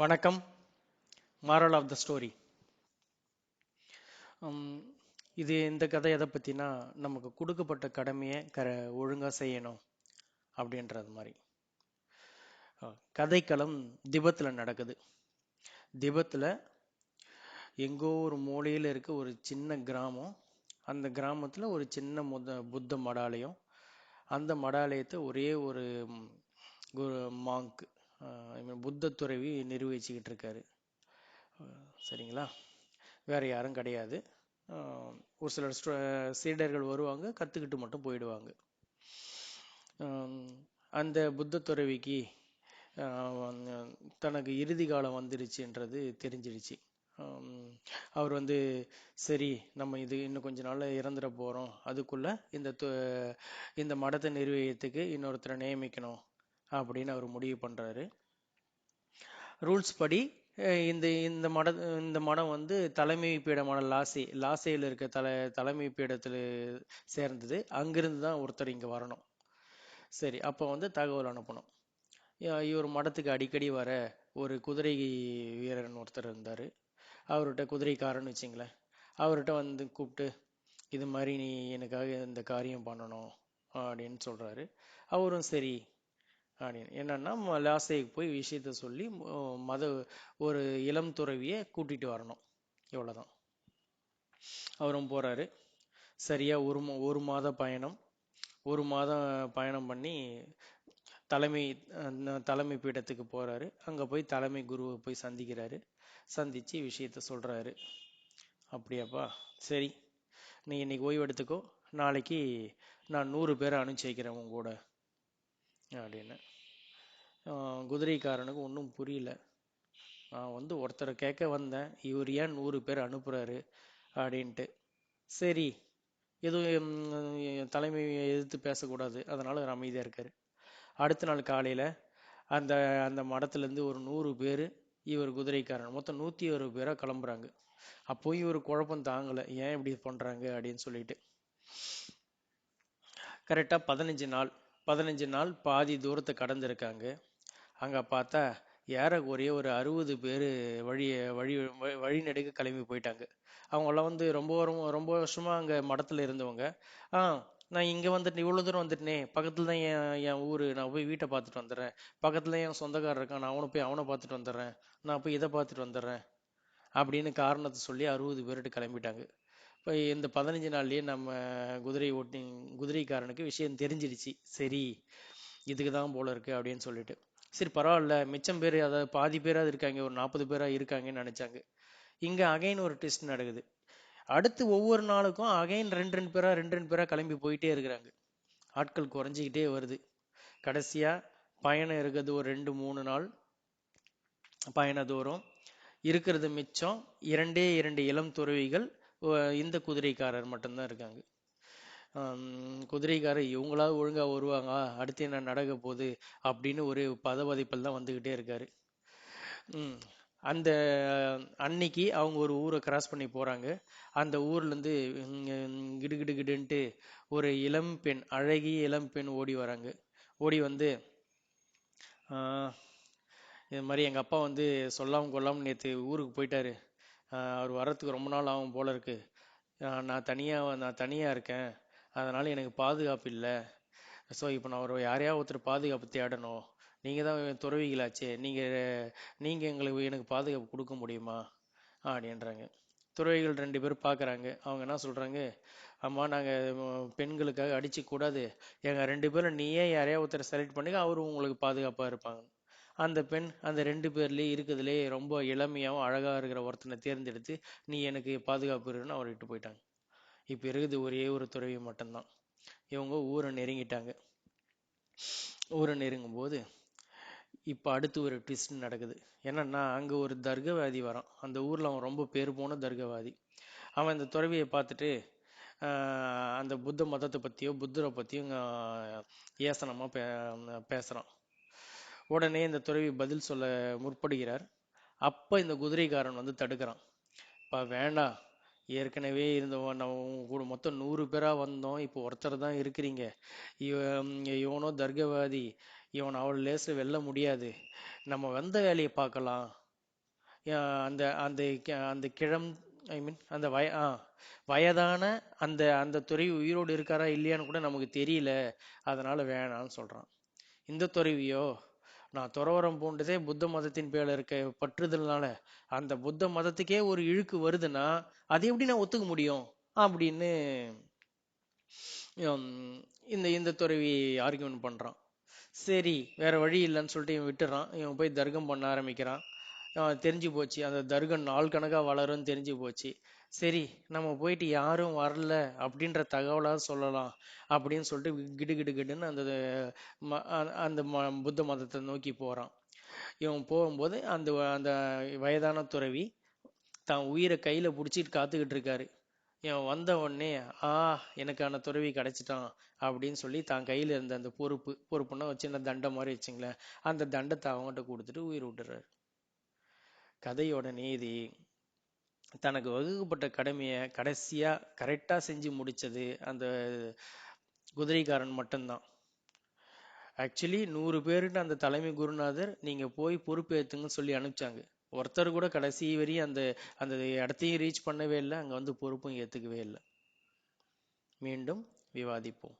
வணக்கம். Moral of the story இது இந்த கதை எதை பற்றினா நமக்கு கொடுக்கப்பட்ட கடமையை கர ஒழுங்காக செய்யணும் அப்படின்றது மாதிரி. கதைக்களம் திபத்தில் நடக்குது. திபத்தில் எங்கோ ஒரு மூலையில் இருக்க ஒரு சின்ன கிராமம். அந்த கிராமத்தில் ஒரு சின்ன முத புத்த மடாலயம். அந்த மடாலயத்தை ஒரே ஒரு மாங்க் புத்த துறவி நிர்வகிச்சுக்கிட்டு இருக்காரு சரிங்களா? வேறு யாரும் கிடையாது. ஒரு சிலர் சீடர்கள் வருவாங்க கற்றுக்கிட்டு மட்டும் போயிடுவாங்க. அந்த புத்த துறவிக்கு தனக்கு இறுதி காலம் வந்துருச்சுன்றது தெரிஞ்சிருச்சு அவர் வந்து சரி நம்ம இது இன்னும் கொஞ்ச நாள் இறந்துட போகிறோம் அதுக்குள்ளே இந்த இந்த மடத்தை நிர்வகிக்கிறதுக்கு இன்னொருத்தரை நியமிக்கணும். அப்படின்னு அவர் முடிவு பண்ணுறாரு ரூல்ஸ் படி இந்த இந்த மட இந்த மடம் வந்து தலைமை பீடமான லாசே லாசேயில் இருக்க தலை தலைமை பீடத்தில் சேர்ந்தது. அங்கிருந்து தான் ஒருத்தர் இங்கே வரணும். சரி அப்போ வந்து தகவல் அனுப்பணும். இவர் மடத்துக்கு அடிக்கடி வர ஒரு குதிரை வீரன் ஒருத்தர் இருந்தார். அவர்கிட்ட குதிரைக்காரன்னு வச்சிங்களேன். அவர்கிட்ட வந்து கூப்பிட்டு இது மாதிரி நீ எனக்காக இந்த காரியம் பண்ணணும் அப்படின்னு சொல்கிறாரு அவரும் சரி அப்படின்னு. என்னன்னா ம- லாசைக்கு போய் விஷயத்த சொல்லி மத ஒரு இளம் துறவியை கூட்டிகிட்டு வரணும். இவ்வளோதான் அவரும் போகிறாரு சரியாக ஒரு மா- ஒரு மாத பயணம். ஒரு மாதம் பயணம் பண்ணி தலைமை தலைமை பீடத்துக்கு போகிறாரு அங்கே போய் தலைமை குருவை போய் சந்திக்கிறாரு. சந்தித்து விஷயத்த சொல்கிறாரு அப்படியாப்பா? சரி. நீ இன்னைக்கு ஓய்வு எடுத்துக்கோ. நாளைக்கு நான் நூறு பேரை அனுப்பிச்சி வைக்கிறேன் உங்க கூட. அப்படின்னு. குதிரைக்காரனுக்கு ஒன்றும் புரியல. நான் வந்து ஒருத்தரை கேட்க வந்தேன். இவர் ஏன் நூறு பேர் அனுப்புகிறாரு அப்படின்ட்டு. சரி எதுவும் தலைமையை எதிர்த்து பேசக்கூடாது. அதனால் அவர் அமைதியாக இருக்கார். அடுத்த நாள் காலையில் அந்த அந்த மடத்துலேருந்து ஒரு நூறு பேர் இவர் குதிரைக்காரன் மொத்தம் நூற்றி ஒரு பேராக கிளம்புறாங்க. அப்போ இவர் குழப்பம் தாங்கலை. ஏன் இப்படி பண்ணுறாங்க அப்படின்னு சொல்லிட்டு. கரெக்டாக பதினஞ்சு நாள் பதினஞ்சு நாள் பாதி தூரத்தை கடந்திருக்காங்க. அங்கே பார்த்தா ஏறக்குறைய ஒரு அறுபது பேர் வழியை வழி வழி- கிளம்பி போயிட்டாங்க. அவங்களாம் வந்து ரொம்ப வரும் ரொம்ப வருஷமாக அங்கே மடத்தில் இருந்தவங்க. ஆ நான் இங்கே வந்துட்டு இவ்வளோ தூரம் வந்துட்டேனே பக்கத்தில் தான் என் என் ஊர் நான் போய் வீட்டை பார்த்துட்டு வந்துடுறேன். பக்கத்தில் என் சொந்தக்காரர் இருக்கான் நான் அவனை போய் அவனை பார்த்துட்டு வந்துடுறேன். நான் போய் இதை பார்த்துட்டு வந்துடுறேன். அப்படின்னு காரணத்தை சொல்லி அறுபது பேர்கிட்ட கிளம்பிட்டாங்க. இப்போ இந்த பதினஞ்சு நாள்லேயே நம்ம குதிரை ஓட்டி குதிரைக்காரனுக்கு விஷயம் தெரிஞ்சிருச்சு சரி இதுக்கு தான் போல இருக்கு அப்படின்னு சொல்லிட்டு. சரி பரவாயில்ல. மிச்சம் பேர் அதாவது பாதி பேராவது இருக்காங்க. ஒரு நாற்பது பேராக இருக்காங்கன்னு நினைச்சாங்க. இங்கே அகைன் ஒரு டெஸ்ட் நடக்குது. அடுத்து ஒவ்வொரு நாளுக்கும் அகைன் ரெண்டு ரெண்டு பேராக ரெண்டு ரெண்டு பேராக கிளம்பி போயிட்டே இருக்கிறாங்க. ஆட்கள் குறைஞ்சிக்கிட்டே வருது. கடைசியாக பயணம் இருக்கிறது ஒரு ரெண்டு மூணு நாள் பயண தூரம் இருக்கிறது மிச்சம் இரண்டே இரண்டு இளம் துறவிகள் இந்த குதிரைக்காரர் மட்டும்தான் இருக்காங்க. குதிரைக்காரர் இவங்களாவது ஒழுங்காக வருவாங்க அடுத்து என்ன நடக்க போகுது அப்படின்னு ஒரு பதவதைப்பில் தான் வந்துக்கிட்டே இருக்காரு. அந்த அன்னைக்கு அவங்க ஒரு ஊரை கிராஸ் பண்ணி போகிறாங்க அந்த ஊர்லேருந்து கிடு கிடு கிடுன்ட்டு ஒரு இளம் பெண் அழகிய இளம் பெண் ஓடி வராங்க. ஓடி வந்து இது மாதிரி எங்கள் அப்பா வந்து சொல்லாமல் கொள்ளாம நேற்று ஊருக்கு போயிட்டாரு. அவர் வர்றதுக்கு ரொம்ப நாள் ஆகும் போல இருக்கு. நான் தனியாக நான் தனியாக இருக்கேன். அதனால் எனக்கு பாதுகாப்பு இல்லை. ஸோ இப்போ நான் ஒரு யாரையா ஒருத்தர் பாதுகாப்பு தேடணும். நீங்கள் தான் துறவிகளாச்சே. நீங்கள் நீங்கள் எங்களுக்கு எனக்கு பாதுகாப்பு கொடுக்க முடியுமா? அப்படின்றாங்க. துறவிகள் ரெண்டு பேரும் பார்க்குறாங்க அவங்க என்ன சொல்கிறாங்க அம்மா நாங்கள் பெண்களுக்காக அடிச்சு கூடாது. ரெண்டு பேரும் நீயே யாரையா ஒருத்தர் செலக்ட் பண்ணி அவரும் உங்களுக்கு பாதுகாப்பாக இருப்பாங்க. அந்த பெண் அந்த ரெண்டு பேர்லேயே இருக்கிறதுலே ரொம்ப இளமையாகவும் அழகாக இருக்கிற ஒருத்தனை தேர்ந்தெடுத்து நீ எனக்கு பாதுகாப்பு இருக்குன்னு அவர் விட்டு போயிட்டாங்க. இப்போ இருக்குது ஒரே ஒரு துறவி மட்டும்தான். இவங்க ஊரை நெருங்கிட்டாங்க. ஊரை நெருங்கும் போது இப்போ அடுத்து ஒரு ட்விஸ்ட் நடக்குது. என்னன்னா அங்கே ஒரு தர்கவாதி வரான். அந்த ஊரில் அவன் ரொம்ப பேர் போன தர்கவாதி அவன் இந்த துறவியை பார்த்துட்டு அந்த புத்த மதத்தை பற்றியோ புத்தரை பற்றியும் ஏசனமாக பே பேசுகிறான் உடனே இந்த துறவி பதில் சொல்ல முற்படுகிறார். அப்போ இந்த குதிரைக்காரன் வந்து தடுக்கிறான். இப்போ வேண்டாம் ஏற்கனவே இருந்தவன் நம்ம கூட மொத்தம் நூறு பேராக வந்தோம். இப்போ ஒருத்தர் தான் இருக்கிறீங்க. இவ இவனோ தர்கவாதி இவன் அவ்வளோ லேசில் வெல்ல முடியாது. நம்ம வந்த வேலையை பார்க்கலாம் அந்த அந்த அந்த கிழம் ஐ மீன் அந்த வய ஆ வயதான அந்த அந்த துறை உயிரோடு இருக்காரா இல்லையான்னு கூட நமக்கு தெரியல. அதனால் வேணாம்னு சொல்கிறான் இந்த துறவியோ நான் துறவரம் பூண்டதே புத்த மதத்தின் பேர்ல இருக்க பற்றுதல்னால அந்த புத்த மதத்துக்கே ஒரு இழுக்கு வருதுன்னா அதை எப்படி நான் ஒத்துக்க முடியும்? அப்படின்னு இந்த இந்த துறவி ஆர்கியூமெண்ட் பண்றான். சரி வேற வழி இல்லைன்னு சொல்லிட்டு இவன் விட்டுறான். இவன் போய் தர்க்கம் பண்ண ஆரம்பிக்கிறான். தெரிஞ்சு போச்சு. அந்த தர்கம் நாள் கணக்கா வளரும்னு தெரிஞ்சு போச்சு. சரி நம்ம போயிட்டு யாரும் வரல அப்படின்ற தகவலாக சொல்லலாம் அப்படின்னு சொல்லிட்டு கிடு கிடு கிடுன்னு அந்த ம- அந்த ம- புத்த மதத்தை நோக்கி போகிறான் இவன் போகும்போது அந்த அந்த வயதான துறவி தான் உயிரை கையில் பிடிச்சிட்டு காத்துக்கிட்டு இருக்காரு. இவன் வந்த உடனே ஆ எனக்கான துறவி கிடைச்சிட்டான் அப்படின்னு சொல்லி தான் கையில் இருந்த அந்த பொறுப்பு பொறுப்புன்னா ஒரு சின்ன தண்டை மாதிரி வச்சுங்களேன். அந்த தண்டத்தை அவங்ககிட்ட கொடுத்துட்டு உயிர் விட்டுறாரு. கதையோட நீதி. தனக்கு வகுக்கப்பட்ட கடமையை கடைசியாக கரெக்டாக செஞ்சு முடித்தது அந்த குதிரைக்காரன் மட்டும்தான். ஆக்சுவலி நூறு பேருன்னு அந்த தலைமை குருநாதர் நீங்கள் போய் பொறுப்பேற்றுங்கன்னு சொல்லி அனுப்பிச்சாங்க. ஒருத்தர் கூட கடைசி வரையும் அந்த அந்த இடத்தையும் ரீச் பண்ணவே இல்லை அங்கே வந்து பொறுப்பும் ஏற்றுக்கவே இல்லை. மீண்டும் விவாதிப்போம்.